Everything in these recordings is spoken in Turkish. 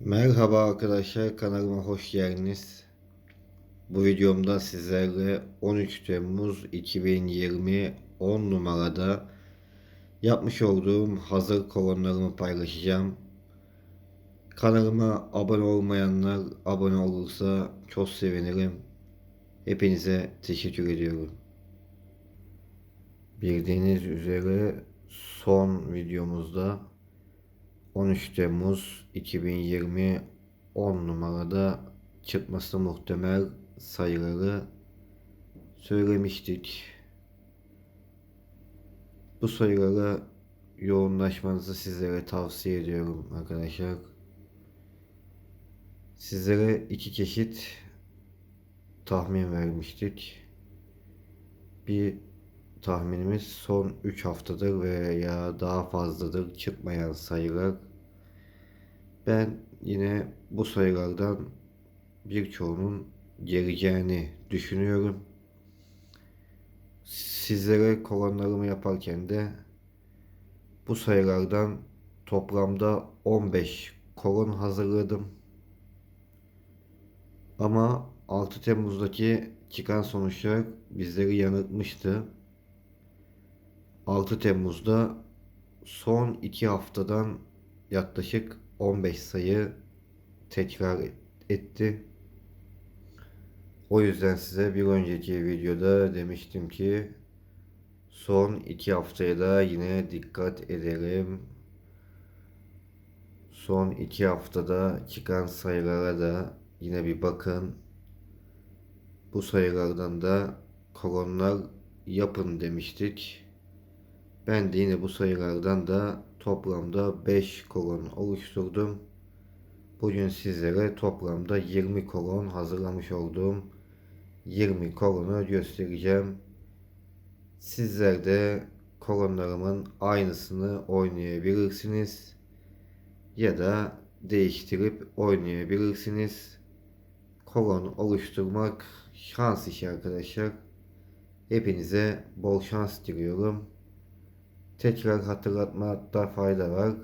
Merhaba arkadaşlar kanalıma hoş geldiniz. Bu videomda sizlerle 13 Temmuz 2020 10 numarada yapmış olduğum hazır kolonlarımı paylaşacağım. Kanalıma abone olmayanlar abone olursa çok sevinirim. Hepinize teşekkür ediyorum. Bildiğiniz üzere son videomuzda 13 Temmuz 2020 10 numarada çıkması muhtemel sayıları söylemiştik. Bu sayılara yoğunlaşmanızı sizlere tavsiye ediyorum arkadaşlar. Sizlere iki çeşit tahmin vermiştik. Bir tahminimiz son 3 haftadır veya daha fazladır çıkmayan sayılar. Ben yine bu sayılardan birçoğunun geleceğini düşünüyorum. Sizlere kolonlarımı yaparken de bu sayılardan toplamda 15 kolon hazırladım. Ama 6 Temmuz'daki çıkan sonuçlar bizleri yanıltmıştı. 6 Temmuz'da son 2 haftadan yaklaşık 15 sayı tekrar etti. O yüzden size bir önceki videoda demiştim ki son 2 haftaya da yine dikkat edelim. Son 2 haftada çıkan sayılara da yine bir bakın. Bu sayılardan da kolonlar yapın demiştik. Ben de yine bu sayılardan da toplamda 5 kolon oluşturdum. Bugün sizlere toplamda 20 kolon hazırlamış olduğum 20 kolonu göstereceğim. Sizler de kolonlarımın aynısını oynayabilirsiniz. Ya da değiştirip oynayabilirsiniz. Kolon oluşturmak şans işi arkadaşlar. Hepinize bol şans diliyorum. Tekrar hatırlatmakta fayda var.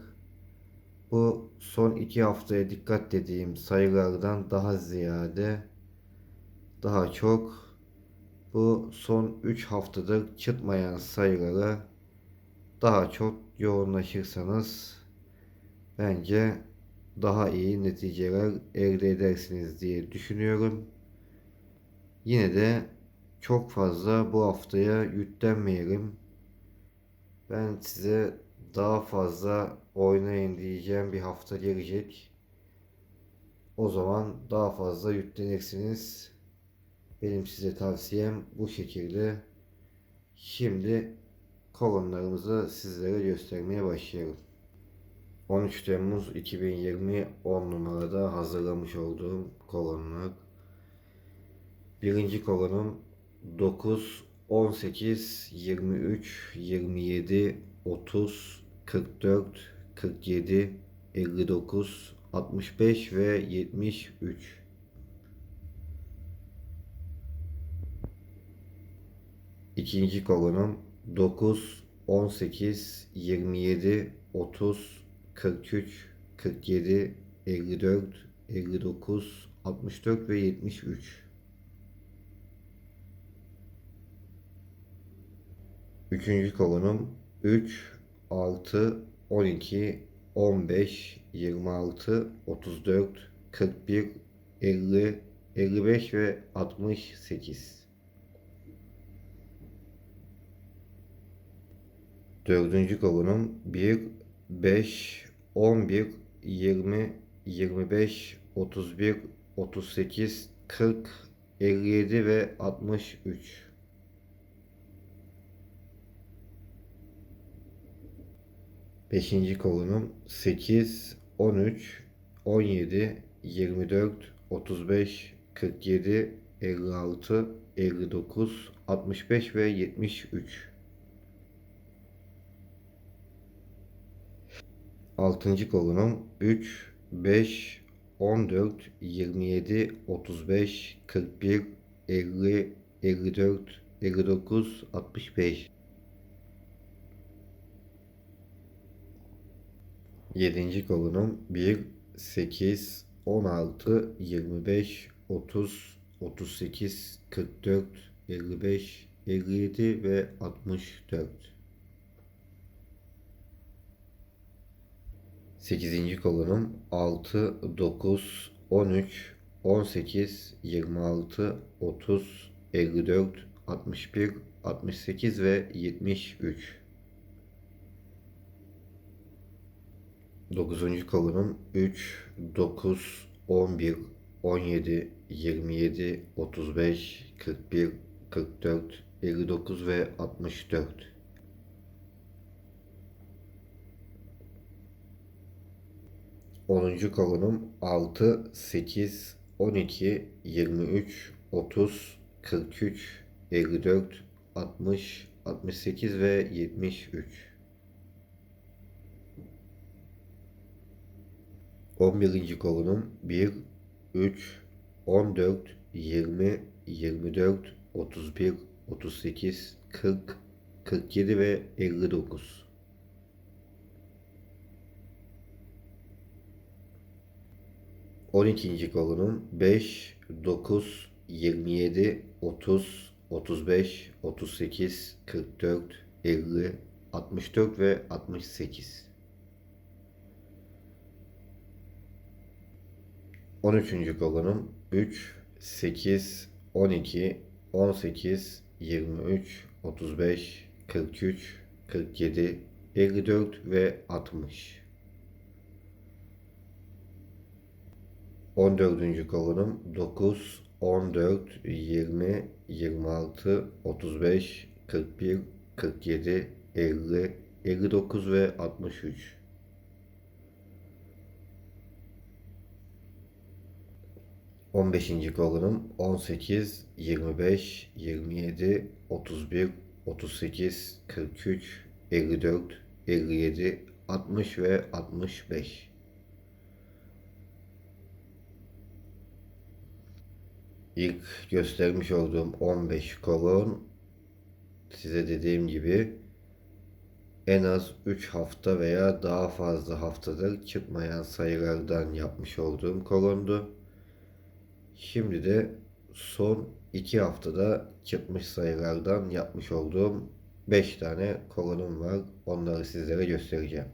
Bu son iki haftaya dikkat dediğim sayılardan daha ziyade daha çok bu son 3 haftadır çıkmayan sayılara daha çok yoğunlaşırsanız bence daha iyi neticeler elde edersiniz diye düşünüyorum. Yine de çok fazla bu haftaya yüklenmeyelim. Ben size daha fazla oynayın diyeceğim bir hafta gelecek. O zaman daha fazla yüklenirsiniz. Benim size tavsiyem bu şekilde. Şimdi kolonlarımızı sizlere göstermeye başlayalım. 13 Temmuz 2020 10 numarada hazırlamış olduğum kolonlar. Birinci kolonum 9 18, 23, 27, 30, 44, 47, 59, 65 ve 73. İkinci kolonum 9, 18, 27, 30, 43, 47, 54, 59, 64 ve 73. Üçüncü kolonum 3, 6, 12, 15, 26, 34, 41, 50, 55 ve 68. Dördüncü kolonum 1, 5, 11, 20, 25, 31, 38, 40, 57 ve 63. Beşinci kolonum 8, 13, 17, 24, 35, 47, 56, 59, 65 ve 73. Altıncı kolonum 3, 5, 14, 27, 35, 41, 50, 54, 59, 65. Yedinci kolonum 1, 8, 16, 25, 30, 38, 44, 55, 57 ve 64. 8. kolonum 6, 9, 13, 18, 26, 30, 54, 61, 68 ve 73. 9. kolonum 3, 9, 11, 17, 27, 35, 41, 44, 59 ve 64. 10. kolonum 6, 8, 12, 23, 30, 43, 54, 60, 68 ve 73. 11. kolonum 1, 3, 14, 20, 24, 31, 38, 40, 47 ve 59. 12. kolonum 5, 9, 27, 30, 35, 38, 44, 50, 64 ve 68. 13. kolonum 3, 8, 12, 18, 23, 35, 43, 47, 54 ve 60. 14. kolonum 9, 14, 20, 26, 35, 41, 47, 50, 59 ve 63. 15. kolonum 18, 25, 27, 31, 38, 43, 54, 57, 60 ve 65. İlk göstermiş olduğum 15 kolon size dediğim gibi en az 3 hafta veya daha fazla haftadır çıkmayan sayılardan yapmış olduğum kolondu. Şimdi de son 2 haftada çıkmış sayılardan yapmış olduğum 5 tane kolonum var. Onları sizlere göstereceğim.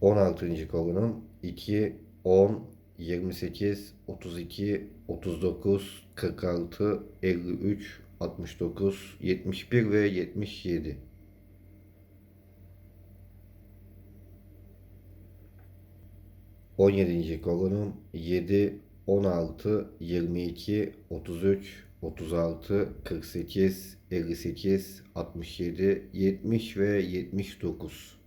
16. kolonum 2, 10, 28, 32, 39, 46, 53, 69, 71 ve 77. On yedinci kolonum 7, 16, 22, 33, 36, 48, 58, 67, 70 ve 79.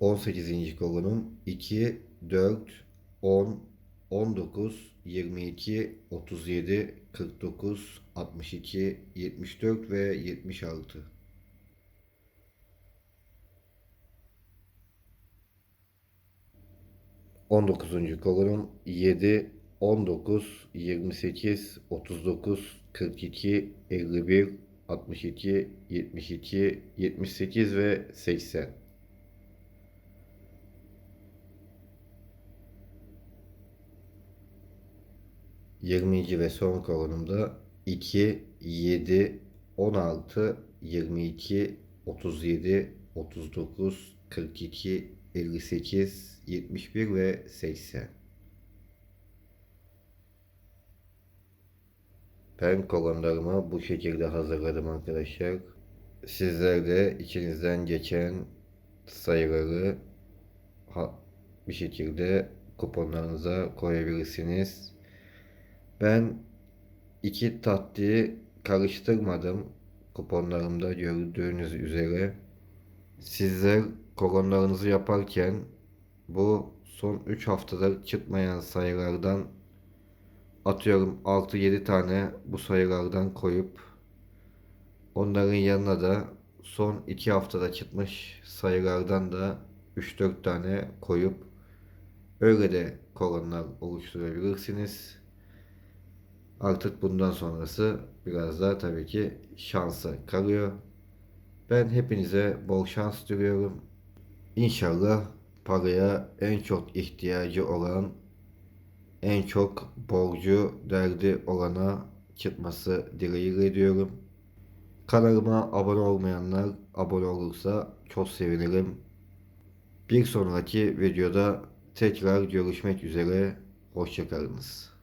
On sekizinci kolonum iki, dört, on, on dokuz, yirmi iki, otuz yedi, kırk dokuz, altmış iki, yetmiş dört ve yetmiş altı. 19. kolonum 7, 19, 28, 39, 42, 51, 62, 72, 78 ve 80. Yirminci ve son kolonumda 2, 7, 16, 22, 37, 39, 42, 58, 71 ve 80. Ben kolonlarımı bu şekilde hazırladım arkadaşlar. Sizler de içinizden geçen sayıları bir şekilde kuponlarınıza koyabilirsiniz. Ben iki tatlıyı karıştırmadım kuponlarımda gördüğünüz üzere. Sizler kuponlarınızı yaparken bu son 3 haftada çıkmayan sayılardan atıyorum 6-7 tane bu sayılardan koyup onların yanına da son 2 haftada çıkmış sayılardan da 3-4 tane koyup öyle de kolonlar oluşturabilirsiniz. Artık bundan sonrası biraz daha tabii ki şansa kalıyor. Ben hepinize bol şans diliyorum. İnşallah paraya en çok ihtiyacı olan, en çok borcu derdi olana çıkması dileğiyle diyorum. Kanalıma abone olmayanlar abone olursa çok sevinirim. Bir sonraki videoda tekrar görüşmek üzere. Hoşçakalınız.